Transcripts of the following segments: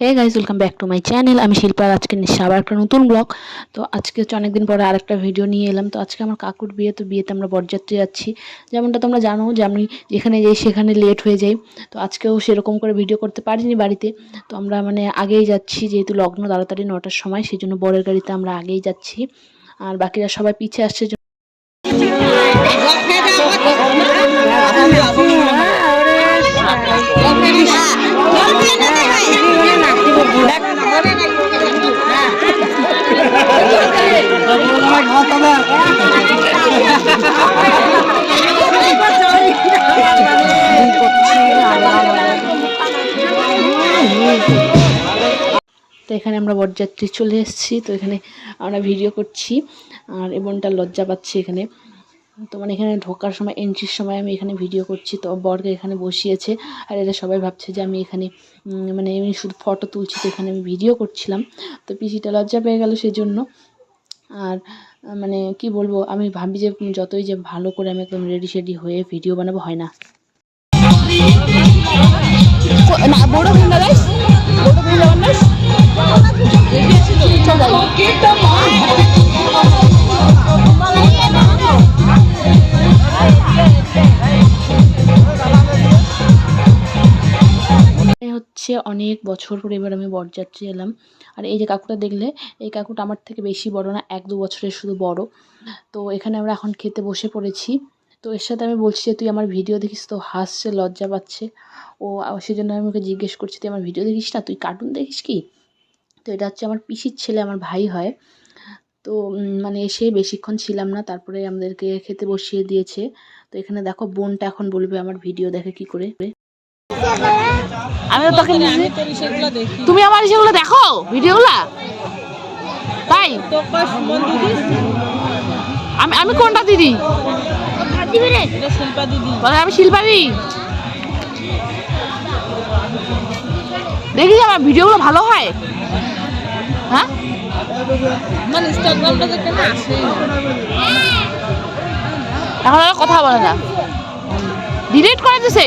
Hey guys welcome back to my channel আমি শিল্পার আজকে নিশ্চয় আবার একটা নতুন ব্লগ তো আজকে হচ্ছে অনেকদিন পরে আরেকটা ভিডিও নিয়ে এলাম। তো আজকে আমার কাকুর বিয়ে, তো বিয়েতে আমরা বরযাত্রী যাচ্ছি। যেমনটা তোমরা জানো যে আমি যেখানে যাই, সেখানে লেট হয়ে যাই। তো আজকেও সেরকম করে ভিডিও করতে পারিনি বাড়িতে। তো আমরা মানে আগেই যাচ্ছি, যেহেতু লগ্ন তাড়াতাড়ি নটার সময়, সেই জন্য বরের গাড়িতে আমরা আগেই যাচ্ছি। আর বাকিরা সবাই পিছিয়ে আসছে তো এখানে আমরা বরযাত্রী চলে এসেছি, তো এখানে আমরা ভিডিও করছি আর এই বোনটা লজ্জা পাচ্ছে এখানে। তো মানে এখানে ঢোকার সময় এন্ট্রির সময় আমি এখানে ভিডিও করছি, তো বরকে এখানে বসিয়েছে আর এরা সবাই ভাবছে যে আমি এখানে মানে এমনি শুধু ফটো তুলছি তো এখানে আমি ভিডিও করছিলাম। তো পিসিটা লজ্জা পেয়ে গেল সেই জন্য আর মানে কি বলব, আমি ভাবি যে যতই যে ভালো করে আমি একদম রেডি শেডি হয়ে ভিডিও বানাবো, হয় না। না, বড় হচ্ছে অনেক বছর পরে এবার আমি বরযাত্রী এলাম। আর এই যে কাকুটা দেখলে, এই কাকুটা আমার থেকে বেশি বড় না, এক দু বছরের শুধু বড়। তো এখানে আমরা এখন খেতে বসে পড়েছি। তো এর সাথে আমি বলছি যে, তুই আমার ভিডিও দেখিস তো, হাসছে, লজ্জা পাচ্ছে। ও, আ- সেই জন্য আমি ওকে জিজ্ঞেস করছি, তুই আমার ভিডিও দেখিস না? তুই কার্টুন দেখিস কি? তো এটা হচ্ছে আমার পিসির ছেলে, আমার ভাই হয়। তো মানে এসে বেশিক্ষণ ছিলাম না, তারপরে আমাদেরকে খেতে বসিয়ে দিয়েছে। তো এখানে দেখো, বোনটা এখন বলবে আমার ভিডিও দেখে কি করে। আমি তো তোকে তুমি আমার সেগুলো দেখো, ভিডিওগুলা? তাই? আমি আমি কোনটা দিদি? আমি শিল্পা দি দেখি আমার ভিডিওগুলো ভালো হয়। হ্যাঁ? এখন আর কথা বলে না। ডিলিট করে দিছে।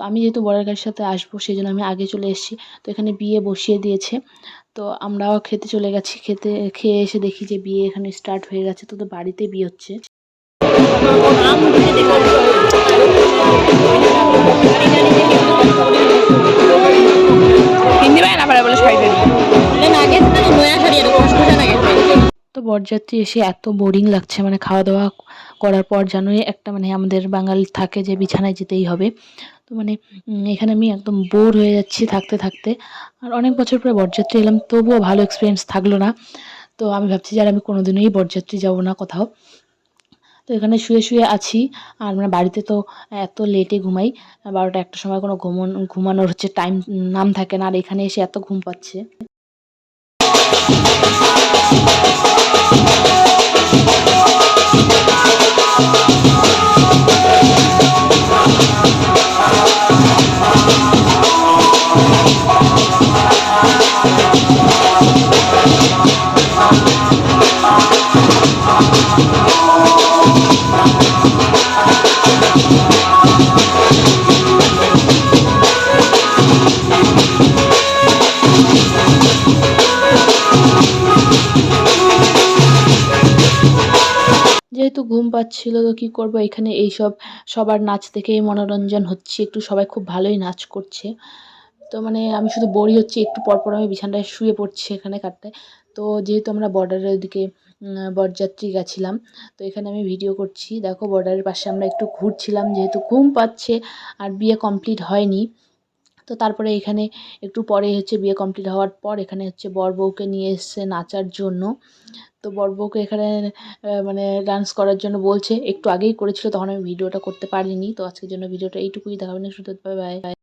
তো আমি যেহেতু বরের গাড়ির সাথে আসব সেই জন্য আমি আগে চলে এসেছি। তো এখানে বিয়ে বসিয়ে দিয়েছে। তো আমরাও খেতে চলে গেছি। খেতে, খেয়ে এসে দেখি যে বিয়ে এখানে স্টার্ট হয়ে গেছে। তো বাড়িতে বিয়ে হচ্ছে। তো বরযাত্রী এসে এত বোরিং লাগছে। মানে খাওয়া দাওয়া করার পর জানোই একটা মানে আমাদের বাঙালি থাকে যে বিছানায় যেতেই হবে। তো মানে এখানে আমি একদম বোর হয়ে যাচ্ছি থাকতে থাকতে। আর অনেক বছর পরে বরযাত্রী এলাম, তবুও ভালো এক্সপিরিয়েন্স থাকল না। তো আমি ভাবছি যে আর আমি কোনোদিনই বরযাত্রী যাব না কোথাও। তো এখানে শুয়ে শুয়ে আছি, আর মানে বাড়িতে তো এত লেটে ঘুমাই। বারোটা একটা সময় কোনো ঘুমন, ঘুমানোর হচ্ছে টাইম নাম থাকে না, আর এখানে এসে এত ঘুম পাচ্ছে। যেহেতু ঘুম পাচ্ছিল তো কী করব? এখানে এইসব সবার নাচ দেখে মনোরঞ্জন হচ্ছে। একটু সবাই খুব ভালোই নাচ করছে। তো মানে আমি শুধু বোরই হচ্ছি, একটু পর পর আমি বিছানায় শুয়ে পড়ছি এখানে কাটতে তো যেহেতু আমরা বর্ডারের দিকে বরযাত্রী গেছিলাম, তো এখানে আমি ভিডিও করছি। দেখো বর্ডারের পাশে আমরা একটু ঘুরছিলাম, যেহেতু ঘুম পাচ্ছে আর বিয়ে কমপ্লিট হয়নি। তো তারপরে এখানে একটু পরে হচ্ছে বিয়ে কমপ্লিট হওয়ার পর এখানে হচ্ছে বর বউকে নিয়ে এসছে নাচার জন্য। তো বর বউকে এখানে মানে ডান্স করার জন্য বলছে, একটু আগেই করেছিল, তখন আমি ভিডিওটা করতে পারিনি। তো আজকের জন্য ভিডিওটা এইটুকুই দেখাবেন শুধু বাই বাই